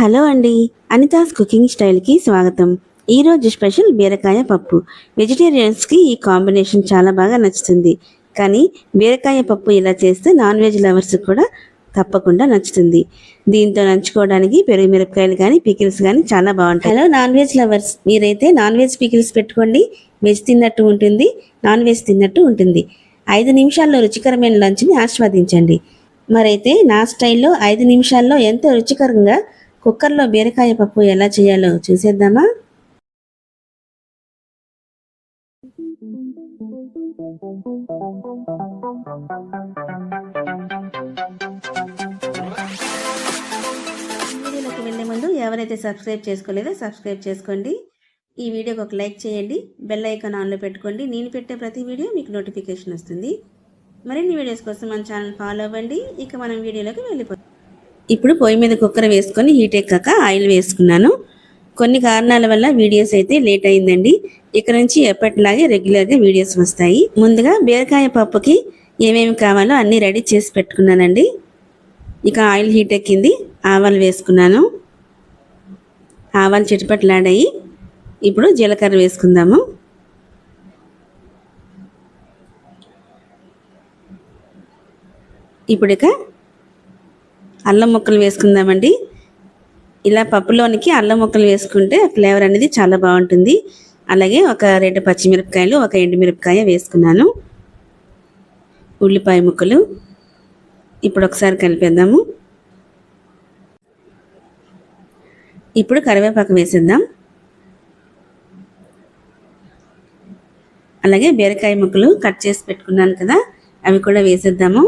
Hello అండి Anita's cooking స్టైల్కి స్వాగతం. ఈరోజు స్పెషల్ బీరకాయ పప్పు. వెజిటేరియన్స్కి ఈ కాంబినేషన్ చాలా బాగా నచ్చుతుంది. కానీ బీరకాయ పప్పు ఇలా చేస్తే నాన్ వెజ్ లవర్స్ కూడా తప్పకుండా నచ్చుతుంది. దీంతో నంచుకోవడానికి పెరుగు మిరపకాయలు కానీ పికిల్స్ కానీ చాలా బాగుంటాయి. Hello non veg lovers. మీరైతే నాన్ వెజ్ పికిల్స్ పెట్టుకోండి. వెజ్ తిన్నట్టు ఉంటుంది నాన్ వెజ్ తిన్నట్టు ఉంటుంది. ఐదు నిమిషాల్లో రుచికరమైన లంచ్ని ఆస్వాదించండి. మరైతే నా స్టైల్లో ఐదు నిమిషాల్లో ఎంతో రుచికరంగా కుక్కర్లో బీరకాయ పప్పు ఎలా చేయాలో చూసేద్దామా? వీడియోలోకి వెళ్ళే ముందు ఎవరైతే సబ్స్క్రైబ్ చేసుకోలేదో సబ్స్క్రైబ్ చేసుకోండి. ఈ వీడియోకి ఒక లైక్ చేయండి. బెల్ ఐకాన్ ఆన్లో పెట్టుకోండి. నేను పెట్టే ప్రతి వీడియో మీకు నోటిఫికేషన్ వస్తుంది. మరిన్ని వీడియోస్ కోసం మన ఛానల్ ఫాలో అవ్వండి. ఇక మనం వీడియోలోకి వెళ్ళిపోతాం ఇప్పుడు పొయ్యి మీద కుక్కర్ వేసుకొని హీట్ ఎక్కాక ఆయిల్ వేసుకున్నాను. కొన్ని కారణాల వల్ల వీడియోస్ అయితే లేట్ అయిందండి. ఇక్కడ నుంచి ఎప్పటిలాగే రెగ్యులర్గా వీడియోస్ వస్తాయి. ముందుగా బీరకాయ పప్పుకి ఏమేమి కావాలో అన్నీ రెడీ చేసి పెట్టుకున్నానండి. ఇక ఆయిల్ హీట్ ఎక్కింది. ఆవాలు వేసుకున్నాను. ఆవాలు చిటపట్లాడాయి. ఇప్పుడు జీలకర్ర వేసుకుందాము. ఇప్పుడు ఇక అల్లం ముక్కలు వేసుకుందామండి. ఇలా పప్పులోనికి అల్లం ముక్కలు వేసుకుంటే ఫ్లేవర్ అనేది చాలా బాగుంటుంది. అలాగే ఒక రెండు పచ్చిమిరపకాయలు ఒక ఎండుమిరపకాయ వేసుకున్నాను. ఉల్లిపాయ ముక్కలు. ఇప్పుడు ఒకసారి కలిపేద్దాము. ఇప్పుడు కరివేపాకు వేసేద్దాం. అలాగే బీరకాయ ముక్కలు కట్ చేసి పెట్టుకున్నాను కదా అవి కూడా వేసేద్దాము.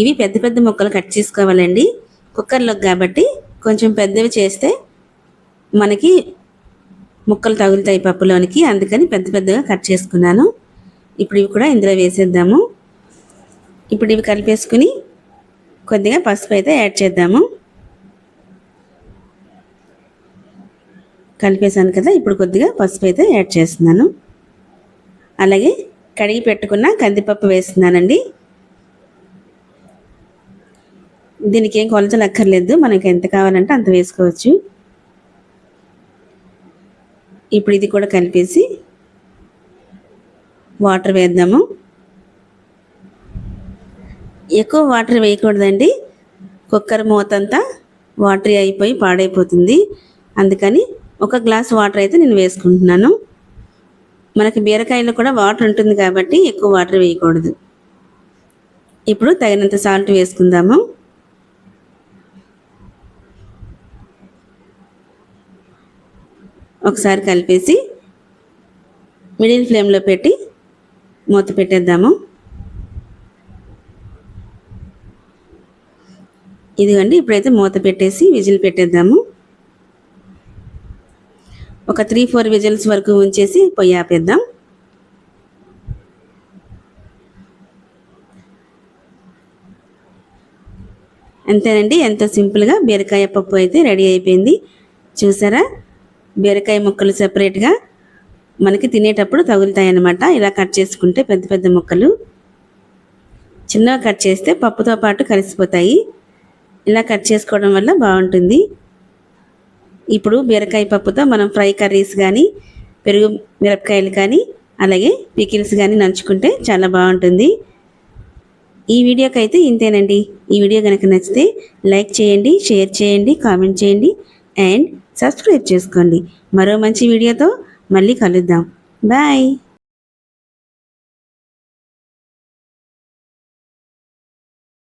ఇవి పెద్ద పెద్ద ముక్కలు కట్ చేసుకోవాలండి. కుక్కర్లోకి కాబట్టి కొంచెం పెద్దవి చేస్తే మనకి ముక్కలు తగులుతాయి పప్పులోనికి. అందుకని పెద్ద పెద్దగా కట్ చేసుకున్నాను. ఇప్పుడు ఇవి కూడా ఇందులో వేసేద్దాము. ఇప్పుడు ఇవి కలిపేసుకుని కొద్దిగా పసుపు అయితే యాడ్ చేద్దాము. కలిపేసాను కదా ఇప్పుడు కొద్దిగా పసుపు అయితే యాడ్ చేస్తున్నాను. అలాగే కడిగి పెట్టుకున్న కందిపప్పు వేస్తున్నానండి. దీనికి ఏం కొలతలు అక్కర్లేదు. మనకి ఎంత కావాలంటే అంత వేసుకోవచ్చు. ఇప్పుడు ఇది కూడా కలిపేసి వాటర్ వేద్దాము. ఎక్కువ వాటర్ వేయకూడదండి. కుక్కర్ మూతంతా వాటర్ అయిపోయి పాడైపోతుంది. అందుకని ఒక గ్లాస్ వాటర్ అయితే నేను వేసుకుంటున్నాను. మనకి బీరకాయలో కూడా వాటర్ ఉంటుంది కాబట్టి ఎక్కువ వాటర్ వేయకూడదు. ఇప్పుడు తగినంత సాల్ట్ వేసుకుందాము. ఒకసారి కలిపేసి మిడిల్ ఫ్లేమ్లో పెట్టి మూత పెట్టేద్దాము. ఇదిగోండి ఇప్పుడైతే మూత పెట్టేసి విజిల్ పెట్టేద్దాము. ఒక త్రీ ఫోర్ విజిల్స్ వరకు ఉంచేసి పొయ్యి ఆపేద్దాం. అంతేనండి ఎంతో సింపుల్గా బీరకాయ పప్పు అయితే రెడీ అయిపోయింది. చూసారా? బీరకాయ ముక్కలు సపరేట్గా మనకి తినేటప్పుడు తగులుతాయి అన్నమాట ఇలా కట్ చేసుకుంటే పెద్ద పెద్ద ముక్కలు చిన్నగా కట్ చేస్తే పప్పుతో పాటు కలిసిపోతాయి. ఇలా కట్ చేసుకోవడం వల్ల బాగుంటుంది. ఇప్పుడు బీరకాయ పప్పుతో మనం ఫ్రై కర్రీస్ కానీ పెరుగు మిరపకాయలు కానీ అలాగే పికిల్స్ కానీ నంచుకుంటే చాలా బాగుంటుంది. ఈ వీడియోకి అయితే ఇంతేనండి. ఈ వీడియో కనుక నచ్చితే లైక్ చేయండి షేర్ చేయండి కామెంట్ చేయండి అండ్ సబ్స్క్రైబ్ చేసుకోండి. మరో మంచి వీడియోతో మళ్ళీ కలుద్దాం. బాయ్